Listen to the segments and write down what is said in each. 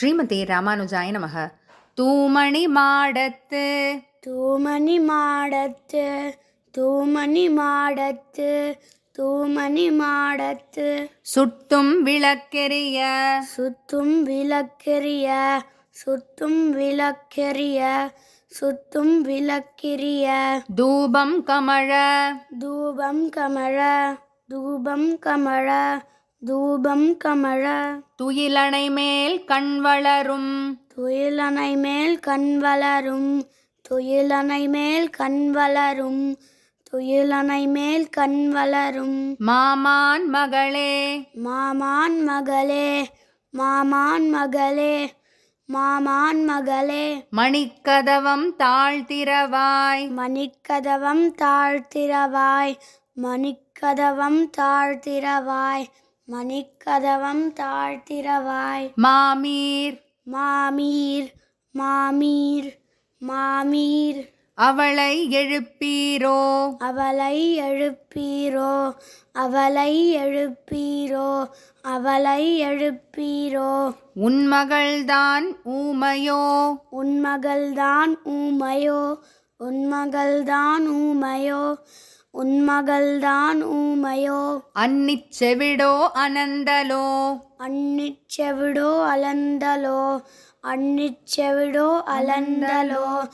ஸ்ரீமதி ராமானுஜாய நமக. தூமணி மாடத்து. தூமணி மாடத்து. தூமணி மாடத்து. தூமணி மாடத்து. சுட்டும் விளக்கெரிய சுத்தும் விளக்கெரிய சுத்தும் விளக்கெரிய சுத்தும் விளக்கெரிய தூபம் கமழ. தூபம் கமழ. தூபம் கமழ. தூபம் கமழ. துயிலணை மேல் கண் வளரும். துயிலணை மேல் கண் வளரும். துயிலணை மேல் கண் வளரும். துயிலணை மேல் கண் வளரும். மாமான் மகளே. மாமான் மகளே. மாமான் மகளே. மாமான் மகளே. மணிக்கதவம் தாழ்த்திரவாய். மணிக்கதவம் தாழ்த்திரவாய். மணிக்கதவம் தாழ்த்திரவாய். மணிக்கதவம் தாழ்த்திரவாய். மாமீர். மாமீர் மாமீர் மாமீர். அவளை எழுப்பீரோ? அவளை எழுப்பீரோ? அவளை எழுப்பீரோ? அவளை எழுப்பீரோ? உன் மகள்தான் ஊமையோ? உன் மகள்தான் ஊமையோ? உன் மகள்தான் ஊமையோ? உன் மகள்தான் ஊமையோ? அன்னிச் செவிடோ அனந்தலோ? அன்னிச்செவிடோ அலந்தலோ? அன்னிச்செவிடோ அலந்தலோ?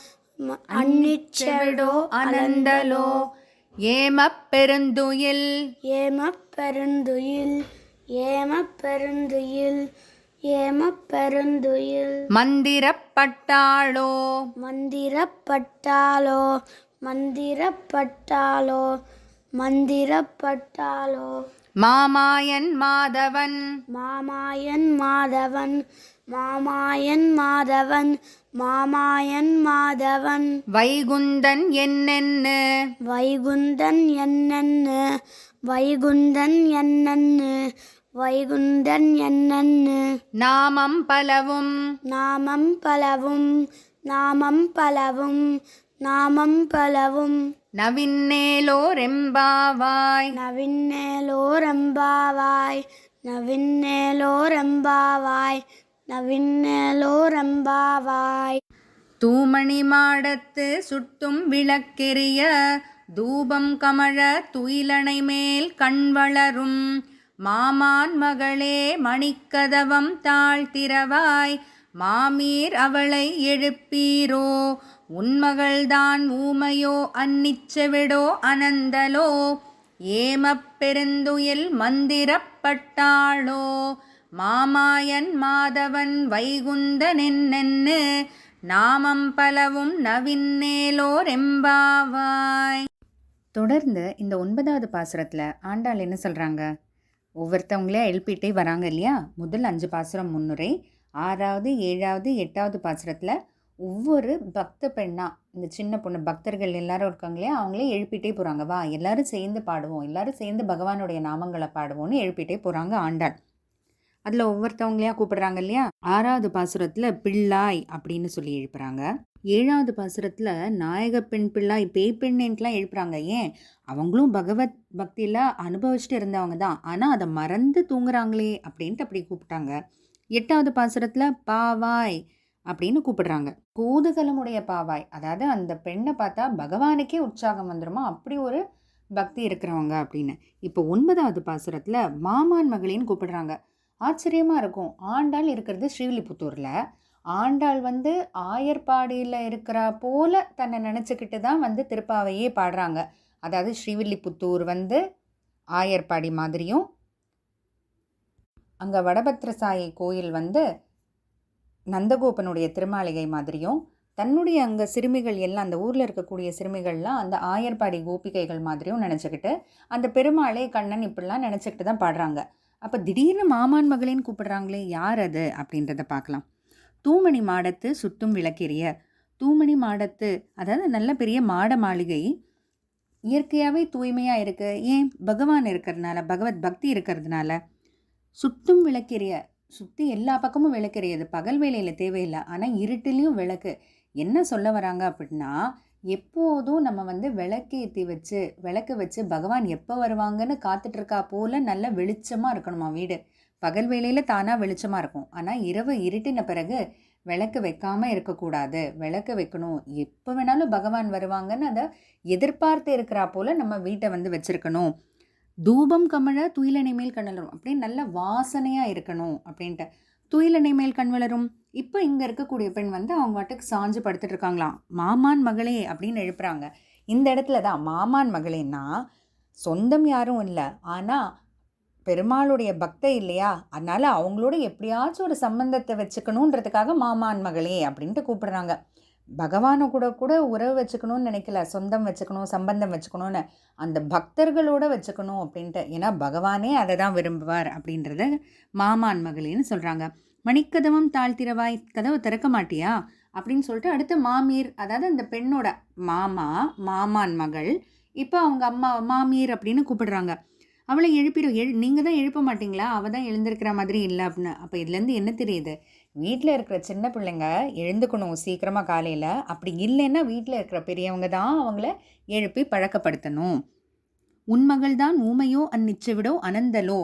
அன்னிச்செவிடோ அனந்தலோ ஏமப் பெருந்துயில்? ஏமப் பெருந்துயில்? ஏமப் பெருந்துயில்? ஏமப் பெருந்துயில்? மந்திரப்பட்டாளோ மந்திரப்பட்டாலோ? மந்திரப்பட்டாலோ? மாமாயன் மாதவன். மாமாயன் மாதவன். மாமாயன் மாதவன். மாமாயன் மாதவன். வைகுந்தன் என்னென்னு? வைகுந்தன் என்னன்னு? வைகுந்தன் என்னன்னு? வைகுந்தன் என்னன்னு? நாமம் பலவும். நாமம் பலவும். நாமம் பலவும். நாமம் பலவும். நவின்னேலோரெம்பாவாய் நவின்னேலோரம்பாவாய் நவின்னேலோரம்பாவாய் நவின்னேலோரம்பாவாய் தூமணி மாடத்து சுட்டும் விளக்கெரிய தூபம் கமழ துயிலணை மேல் கண் வளரும். மாமான் மகளே மணிக்கதவம் தாழ்த்திரவாய் மாமீர் அவளை எழுப்பீரோ? உன்மகள்தான் ஊமையோ? அன்னிச்செவிடோ அனந்தலோ? ஏமப்பெருந்துயில் மந்திரப்பட்டாளோ மாமாயன் மாதவன் வைகுந்தனென்னென்னு நாமம் பலவும் நவின்னேலோர் எம்பாவாய். தொடர்ந்து இந்த ஒன்பதாவது பாசுரத்தில் ஆண்டாள் என்ன சொல்கிறாங்க ஒவ்வொருத்தவங்களே எழுப்பிட்டே வராங்க இல்லையா? முதல் அஞ்சு பாசுரம் முன்னுரை ஆறாவது ஏழாவது எட்டாவது பாசுரத்தில் ஒவ்வொரு பக்த பெண்ணாக இந்த சின்ன பொண்ணு பக்தர்கள் எல்லாரும் இருக்காங்க இல்லையா அவங்களே எழுப்பிட்டே போகிறாங்க வா எல்லாரும் சேர்ந்து பாடுவோம். எல்லாரும் சேர்ந்து பகவானுடைய நாமங்களை பாடுவோம்னு எழுப்பிட்டே போகிறாங்க ஆண்டாள். அதில் ஒவ்வொருத்தவங்களையா கூப்பிடுறாங்க இல்லையா? ஆறாவது பாசுரத்தில் பிள்ளாய் அப்படின்னு சொல்லி எழுப்புறாங்க. ஏழாவது பாசுரத்தில் நாயக பெண் பிள்ளாய் பேய் பெண்ணேன்ட்டுலாம் எழுப்புறாங்க. ஏன்? அவங்களும் பகவத் பக்தியில் அனுபவிச்சுட்டு இருந்தவங்க தான். ஆனால் அதை மறந்து தூங்குறாங்களே அப்படின்ட்டு அப்படி கூப்பிட்டாங்க. எட்டாவது பாசுரத்தில் பாவாய் அப்படின்னு கூப்பிடுறாங்க. கூதுகலமுடைய பாவாய். அதாவது அந்த பெண்ணை பார்த்தா பகவானுக்கே உற்சாகம் வந்துருமா? அப்படி ஒரு பக்தி இருக்கிறவங்க அப்படின்னு. இப்போ ஒன்பதாவது பாசுரத்தில் மாமான் மகளின்னு கூப்பிடுறாங்க. ஆச்சரியமாக இருக்கும். ஆண்டாள் இருக்கிறது ஸ்ரீவில்லிபுத்தூரில். ஆண்டாள் வந்து ஆயர்பாடியில் இருக்கிறா போல தன்னை நினச்சிக்கிட்டு தான் வந்து திருப்பாவையே பாடுறாங்க. அதாவது ஸ்ரீவில்லிபுத்தூர் வந்து ஆயர்பாடி மாதிரியும் அங்கே வடபத்ரசாயி கோயில் வந்து நந்தகோபனுடைய திருமாளிகை மாதிரியும் தன்னுடைய அங்கே சிறுமிகள் எல்லாம் அந்த ஊரில் இருக்கக்கூடிய சிறுமிகள்லாம் அந்த ஆயர்பாடி கோபிகைகள் மாதிரியும் நினச்சிக்கிட்டு அந்த பெருமாளே கண்ணன் இப்படிலாம் நினச்சிக்கிட்டு தான் பாடுறாங்க. அப்போ திடீர்னு மாமான் மகளின்னு கூப்பிடுறாங்களே யார் அது? அப்படின்றத பார்க்கலாம். தூமணி மாடத்து சுத்தும் விளக்கெரிய. தூமணி மாடத்து அதாவது நல்ல பெரிய மாட மாளிகை. இயற்கையாகவே தூய்மையாக இருக்குது ஏன்? பகவான் இருக்கிறதுனால பகவத் பக்தி இருக்கிறதுனால. சுத்தும் விளக்கெரிய சுற்றி எல்லா பக்கமும் விளக்கெரியது பகல் வேலையில் தேவையில்லை. ஆனால் இருட்டிலையும் விளக்கு. என்ன சொல்ல வராங்க அப்படின்னா எப்போதும் நம்ம வந்து விளக்கேற்றி வச்சு விளக்கு வச்சு பகவான் எப்போ வருவாங்கன்னு காத்துட்ருக்கா போல் நல்ல வெளிச்சமாக இருக்கணுமா வீடு. பகல் வேலையில் தானாக வெளிச்சமாக இருக்கும். ஆனால் இரவு இருட்டின பிறகு விளக்கு வைக்காமல் இருக்கக்கூடாது. விளக்கு வைக்கணும். எப்போ வேணாலும் பகவான் வருவாங்கன்னு அதை எதிர்பார்த்து இருக்கிறா போல் நம்ம வீட்டை வந்து வச்சுருக்கணும். தூபம் கமழ துயிலனை மேல் கண் வளரும் அப்படியே நல்ல வாசனையாக இருக்கணும் அப்படின்ட்டு. துயிலனை மேல் கண் வளரும். இப்போ இங்கே இருக்கக்கூடிய பெண் வந்து அவங்க வாட்டுக்கு சாஞ்சு படுத்துட்டு இருக்காங்களாம். மாமான் மகளே அப்படின்னு எழுப்புறாங்க. இந்த இடத்துல தான் மாமான் மகளேன்னா சொந்தம் யாரும் இல்லை. ஆனால் பெருமாளுடைய பக்தை இல்லையா? அதனால் அவங்களோட எப்படியாச்சும் ஒரு சம்பந்தத்தை வச்சுக்கணுன்றதுக்காக மாமான் மகளே அப்படின்ட்டு கூப்பிடுறாங்க. பகவானை கூட கூட உறவு வச்சுக்கணும்னு நினைக்கல. சொந்தம் வச்சுக்கணும் சம்பந்தம் வச்சுக்கணும்னு. அந்த பக்தர்களோட வச்சுக்கணும் அப்படின்ட்டு. ஏன்னா பகவானே அதை தான் விரும்புவார் அப்படின்றத மாமான் மகளின்னு சொல்கிறாங்க மணிக்கதவம் தாழ்த்திரவாய் கதவை திறக்க மாட்டியா? அப்படின்னு சொல்லிட்டு அடுத்து மாமீர் அதாவது அந்த பெண்ணோட மாமா மாமான் மகள் இப்போ அவங்க அம்மா மாமீர் அப்படின்னு கூப்பிடுறாங்க. அவளை எழுப்பிடும் எழு நீங்கள் தான் எழுப்ப மாட்டிங்களா? அவள் தான் எழுந்திருக்கிற மாதிரி இல்லை அப்படின்னு. அப்போ இதுலேருந்து என்ன தெரியுது? வீட்டில் இருக்கிற சின்ன பிள்ளைங்க எழுந்துக்கணும் சீக்கிரமாக காலையில். அப்படி இல்லைன்னா வீட்டில் இருக்கிற பெரியவங்க தான் அவங்கள எழுப்பி பழக்கப்படுத்தணும். உன் மகள் தான் ஊமையோ அந்நிச்சவிடோ அனந்தலோ.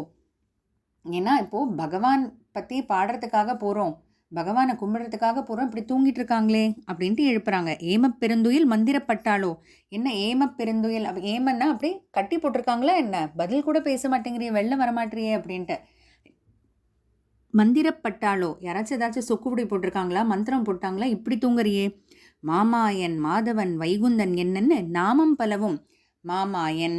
ஏன்னா இப்போது பகவான் பற்றி பாடுறதுக்காக போகிறோம் பகவானை கும்பிட்றதுக்காக போகிறோம் இப்படி தூங்கிட்டு இருக்காங்களே அப்படின்ட்டு எழுப்புறாங்க. ஏமப் பெருந்துயில் மந்திரப்பட்டாளோ? என்ன ஏமப் பெருந்துயில்? அப்போ ஏமன்னா அப்படியே கட்டி போட்டிருக்காங்களா என்ன? பதில் கூட பேச மாட்டேங்கிறியே வெளில வரமாட்டேறியே அப்படின்ட்டு. மந்திரப்பட்டாளோ யாராச்சும் ஏதாச்சும் சொக்குபடி போட்டிருக்காங்களா? மந்திரம் போட்டாங்களா? இப்படி தூங்குறியே. மாமாயன் மாதவன் வைகுந்தன் என்னன்னு நாமம் பலவும். மாமாயன்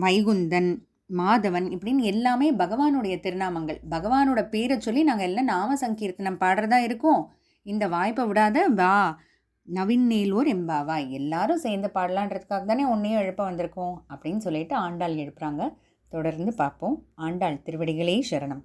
வைகுந்தன் மாதவன் இப்படின்னு எல்லாமே பகவானுடைய திருநாமங்கள். பகவானோட பேரை சொல்லி நாங்கள் எல்லாம் நாம சங்கீர்த்தனம் பாடுறதா இருக்கோம். இந்த வாய்ப்பை விடாத வா. நவீன் நேலூர் எம்பாவாய் எல்லாரும் சேர்ந்து பாடலான்றதுக்காக தானே உன்னையும் எழுப்ப வந்திருக்கோம். அப்படின்னு சொல்லிட்டு ஆண்டாள் எழுப்புறாங்க. தொடர்ந்து பார்ப்போம். ஆண்டாள் திருவடிகளே சரணம்.